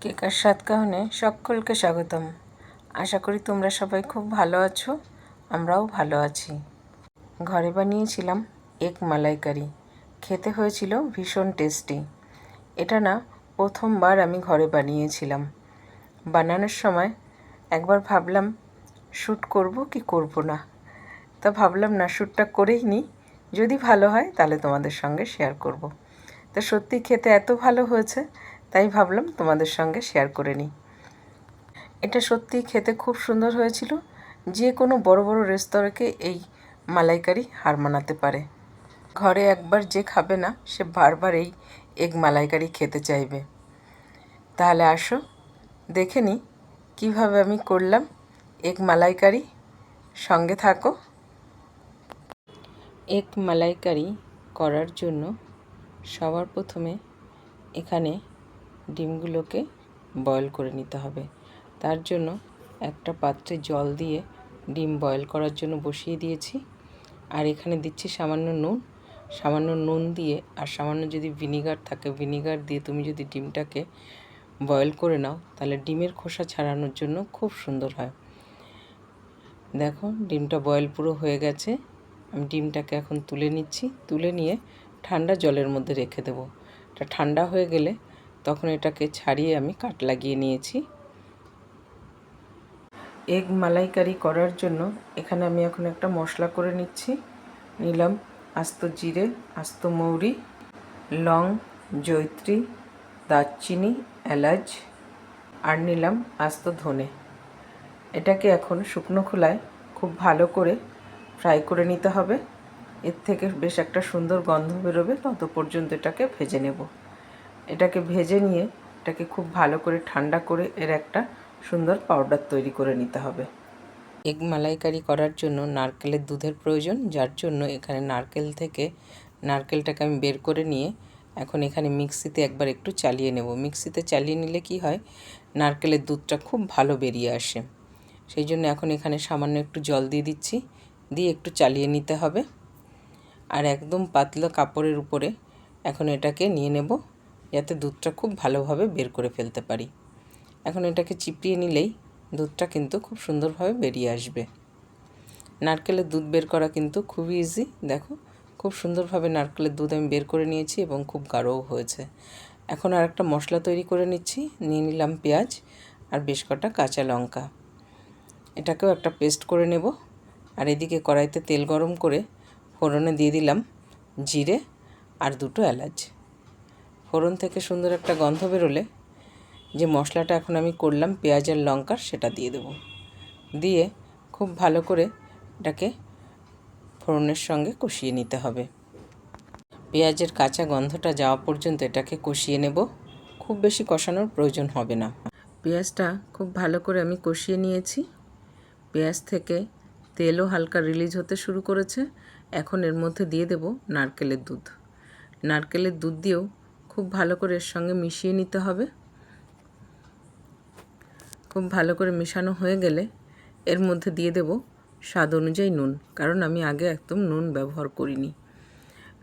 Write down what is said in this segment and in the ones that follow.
কেকার স্বাদ কাহনে সকলকে স্বাগতম। আশা করি তোমরা সবাই খুব ভালো আছো, আমরাও ভালো আছি। ঘরে বানিয়েছিলাম এক মালাইকারি। খেতে হয়েছিল ভীষণ টেস্টি। এটা না প্রথমবার আমি ঘরে বানিয়েছিলাম। বানানোর সময় একবার ভাবলাম শ্যুট করব কি করব না? তা ভাবলাম, না শ্যুটটা করেই নিই। যদি ভালো হয়, তাহলে তোমাদের সঙ্গে শেয়ার করব। তা সত্যি খেতে এত ভালো হয়েছে তাই ভাবলাম তোমাদের সঙ্গে শেয়ার করে নিই। এটা সত্যি খেতে খুব সুন্দর হয়েছিল। যে কোনো বড় বড় রেস্তোরাঁকে এই মালাইকারি হার মানাতে পারে। ঘরে একবার যে খাবে না, সে বারবার এই এগ মালাইকারি খেতে চাইবে। তাহলে আসো, দেখে নিই কীভাবে আমি করলাম এগ মালাইকারি। সঙ্গে থাকো। এক মালাইকারি করার জন্য সবার প্রথমে এখানে ডিমগুলোকে বয়ল করে নিতে হবে। তার জন্য একটা পাত্রে জল দিয়ে ডিম বয়ল করার জন্য বসিয়ে দিয়েছি। আর এখানে দিচ্ছি সামান্য নুন। সামান্য নুন দিয়ে আর সামান্য যদি ভিনিগার থাকে, ভিনিগার দিয়ে তুমি যদি ডিমটাকে বয়ল করে নাও, তাহলে ডিমের খোসা ছাড়ানোর জন্য খুব সুন্দর হয়। দেখো, ডিমটা বয়েল পুরো হয়ে গেছে। আমি ডিমটাকে এখন তুলে নিচ্ছি। তুলে নিয়ে ঠান্ডা জলের মধ্যে রেখে দেবো। এটা ঠান্ডা হয়ে গেলে তখন এটাকে ছাড়িয়ে আমি কাট লাগিয়ে নিয়েছি। এগ মালাইকারি করার জন্য এখানে আমি এখন একটা মশলা করে নিচ্ছি। নিলাম আস্ত জিরে, আস্ত মৌরি, লং জৈত্রী দারচিনি, এলাচ আর নিলাম আস্ত ধনে। এটাকে এখন শুকনো খোলায় খুব ভালো করে ফ্রাই করে নিতে হবে। এর থেকে বেশ একটা সুন্দর গন্ধ বেরোবে তত পর্যন্ত এটাকে ভেজে নেব। এটাকে ভেজে নিয়ে এটাকে খুব ভালো করে ঠান্ডা করে এর একটা সুন্দর পাউডার তৈরি করে নিতে হবে। এগ মালাইকারি করার জন্য নারকেলের দুধের প্রয়োজন, যার জন্য এখানে নারকেল থেকে নারকেলটাকে আমি বের করে নিয়ে এখন এখানে মিক্সিতে একবার একটু চালিয়ে নেব। মিক্সিতে চালিয়ে নিলে কি হয়, নারকেলের দুধটা খুব ভালো বেরিয়ে আসে। সেই জন্য এখন এখানে সামান্য একটু জল দিয়ে দিচ্ছি, দিয়ে একটু চালিয়ে নিতে হবে। আর একদম পাতলা কাপড়ের উপরে এখন এটাকে নিয়ে নেব। যাতে দুধটা খুব ভালোভাবে বের করে ফেলতে পারি। এখন এটাকে চিপিয়ে নিলেই দুধটা কিন্তু খুব সুন্দরভাবে বেরিয়ে আসবে। নারকেলের দুধ বের করা কিন্তু খুবই ইজি দেখো। খুব সুন্দরভাবে নারকেলের দুধ আমি বের করে নিয়েছি এবং খুব গাঢ়ও হয়েছে। এখন আর একটা মশলা তৈরি করে নিচ্ছি, নিয়ে নিলাম পেঁয়াজ আর বেশ কটা কাঁচা লঙ্কা। এটাকেও একটা পেস্ট করে নেব। আর এদিকে কড়াইতে তেল গরম করে ফোড়নে দিয়ে দিলাম জিরে আর দুটো এলাচ। ফোড়ন থেকে সুন্দর একটা গন্ধ বেরোলে যে মশলাটা এখন আমি করলাম পেঁয়াজ আর লঙ্কার সেটা দিয়ে দেব। দিয়ে খুব ভালো করে এটাকে ফোড়নের সঙ্গে কষিয়ে নিতে হবে। পেঁয়াজের কাঁচা গন্ধটা যাওয়া পর্যন্ত এটাকে কষিয়ে নেব। খুব বেশি কষানোর প্রয়োজন হবে না। পেঁয়াজটা খুব ভালো করে আমি কষিয়ে নিয়েছি। পেঁয়াজ থেকে তেলও হালকা রিলিজ হতে শুরু করেছে। এখন এর মধ্যে দিয়ে দেব নারকেলের দুধ। নারকেলের দুধ দিয়েও খুব ভালো করে এর সঙ্গে মিশিয়ে নিতে হবে। খুব ভালো করে মেশানো হয়ে গেলে এর মধ্যে দিয়ে দেব স্বাদ অনুযায়ী নুন, কারণ আমি আগে একদম নুন ব্যবহার করিনি।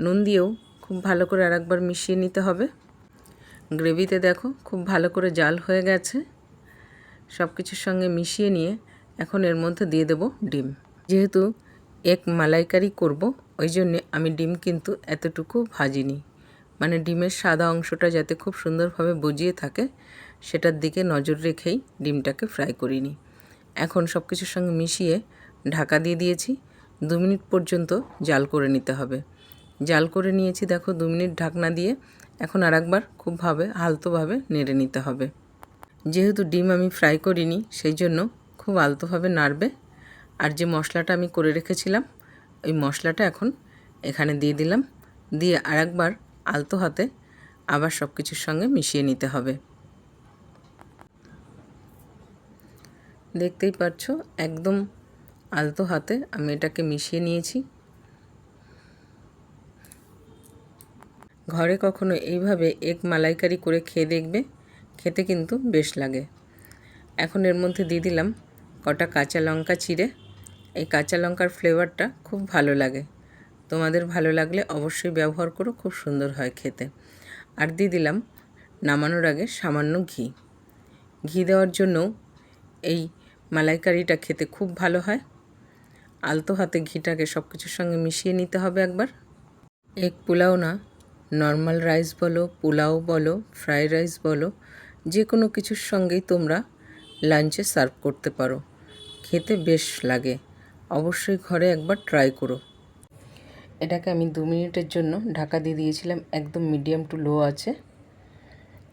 নুন দিয়েও খুব ভালো করে আরেকবার মিশিয়ে নিতে হবে। গ্রেভিতে দেখো খুব ভালো করে জাল হয়ে গেছে। সব কিছুর সঙ্গে মিশিয়ে নিয়ে এখন এর মধ্যে দিয়ে দেব ডিম। যেহেতু এক মালাইকারি করব, ওই জন্যে আমি ডিম কিন্তু এতটুকু ভাজিনি। মানে ডিমের সাদা অংশটা যাতে খুব সুন্দরভাবে বজিয়ে থাকে, সেটার দিকে নজর রেখেই ডিমটাকে ফ্রাই করিনি। এখন সব কিছুর সঙ্গে মিশিয়ে ঢাকা দিয়ে দিয়েছি। দু মিনিট পর্যন্ত জাল করে নিতে হবে। জাল করে নিয়েছি, দেখো, দু মিনিট ঢাকনা দিয়ে। এখন আর একবার খুবভাবে, আলতোভাবে নেড়ে নিতে হবে। যেহেতু ডিম আমি ফ্রাই করিনি, সেই জন্য খুব আলতোভাবে নাড়বে। আর যে মশলাটা আমি করে রেখেছিলাম, ওই মশলাটা এখন এখানে দিয়ে দিলাম। দিয়ে আরেকবার আলতো হাতে আবার সব কিছুর সঙ্গে মিশিয়ে নিতে হবে। দেখতেই পাচ্ছ একদম আলতো হাতে আমি এটাকে মিশিয়ে নিয়েছি। ঘরে কখনো এইভাবে এক মালাইকারি করে খেয়ে দেখবে, খেতে কিন্তু বেশ লাগে। এখন এর মধ্যে দিয়ে দিলাম কটা কাঁচা লঙ্কা চিড়ে। এই কাঁচা লঙ্কার ফ্লেভারটা খুব ভালো লাগে। তোমাদের ভালো লাগলে অবশ্যই ব্যবহার করো, খুব সুন্দর হয় খেতে। আর দিয়ে দিলাম নামানোর আগে সামান্য ঘি। ঘি দেওয়ার জন্য এই মালাইকারিটা খেতে খুব ভালো হয়। আলতো হাতে ঘিটাকে সব কিছুর সঙ্গে মিশিয়ে নিতে হবে একবার। এক পোলাও না, নর্মাল রাইস বলো, পোলাও বলো, ফ্রাইড রাইস বলো যে কোনো কিছুর সঙ্গেই তোমরা লাঞ্চে সার্ভ করতে পারো। খেতে বেশ লাগে। অবশ্যই ঘরে একবার ট্রাই করো। এটাকে আমি দু মিনিটের জন্য ঢাকা দিয়ে দিয়েছিলাম, একদম মিডিয়াম টু লো আছে।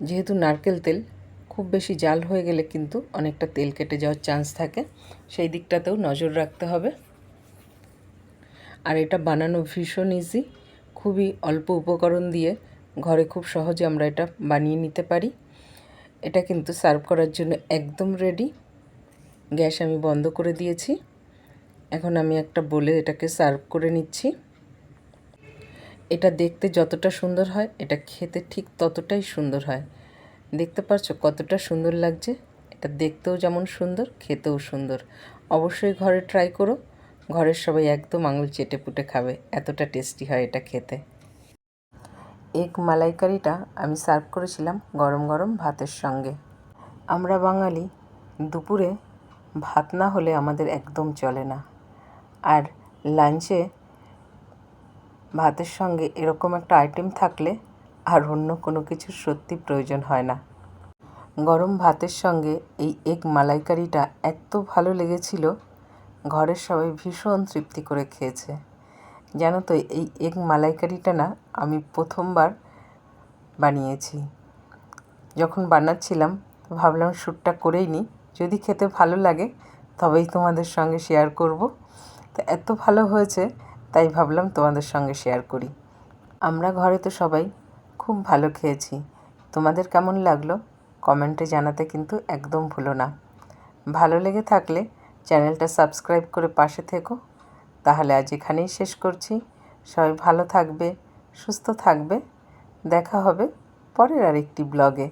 যেহেতু নারকেল তেল, খুব বেশি জাল হয়ে গেলে কিন্তু অনেকটা তেল কেটে যাওয়ার চান্স থাকে। সেই দিকটাতেও নজর রাখতে হবে। আর এটা বানানো ভীষণ ইজি খুবই অল্প উপকরণ দিয়ে ঘরে খুব সহজে আমরা এটা বানিয়ে নিতে পারি। এটা কিন্তু সার্ভ করার জন্য একদম রেডি গ্যাস আমি বন্ধ করে দিয়েছি। এখন আমি একটা বলে এটাকে সার্ভ করে নিচ্ছি। এটা দেখতে যতটা সুন্দর হয়, এটা খেতে ঠিক ততটাই সুন্দর হয়। দেখতে পাচ্ছ কতটা সুন্দর লাগছে? এটা দেখতেও যেমন সুন্দর, খেতেও সুন্দর। অবশ্যই ঘরে ট্রাই করো। ঘরের সবাই একদম আঙুল চেটে পুটে খাবে। এতটা টেস্টি হয় এটা খেতে। এক মালাইকারিটা আমি সার্ভ করেছিলাম গরম গরম ভাতের সঙ্গে। আমরা বাঙালি, দুপুরে ভাত না হলে আমাদের একদম চলে না। আর লাঞ্চে ভাতের সঙ্গে এরকম একটা আইটেম থাকলে আর অন্য কোনো কিছুর সত্যি প্রয়োজন হয় না। গরম ভাতের সঙ্গে এই এগ মালাইকারিটা এত ভালো লেগেছিল, ঘরের সবাই ভীষণ তৃপ্তি করে খেয়েছে। জানো তো, এই এগ মালাইকারিটা না আমি প্রথমবার বানিয়েছি। যখন বানাচ্ছিলাম, ভাবলাম শ্যুটটা করেই নিই যদি খেতে ভালো লাগে তবেই তোমাদের সঙ্গে শেয়ার করব। তো এত ভালো হয়েছে তাই ভাবলাম তোমাদের সঙ্গে শেয়ার করি। আমরা ঘরে তো সবাই খুব ভালো খেয়েছি। তোমাদের কেমন লাগল? কমেন্টে জানাতে কিন্তু একদম ভুলো না। ভালো লেগে থাকলে চ্যানেলটা সাবস্ক্রাইব করে পাশে থেকো। তাহলে আজ এখানেই শেষ করছি। সবাই ভালো থাকবে, সুস্থ থাকবে। দেখা হবে পরের আরেকটি ব্লগে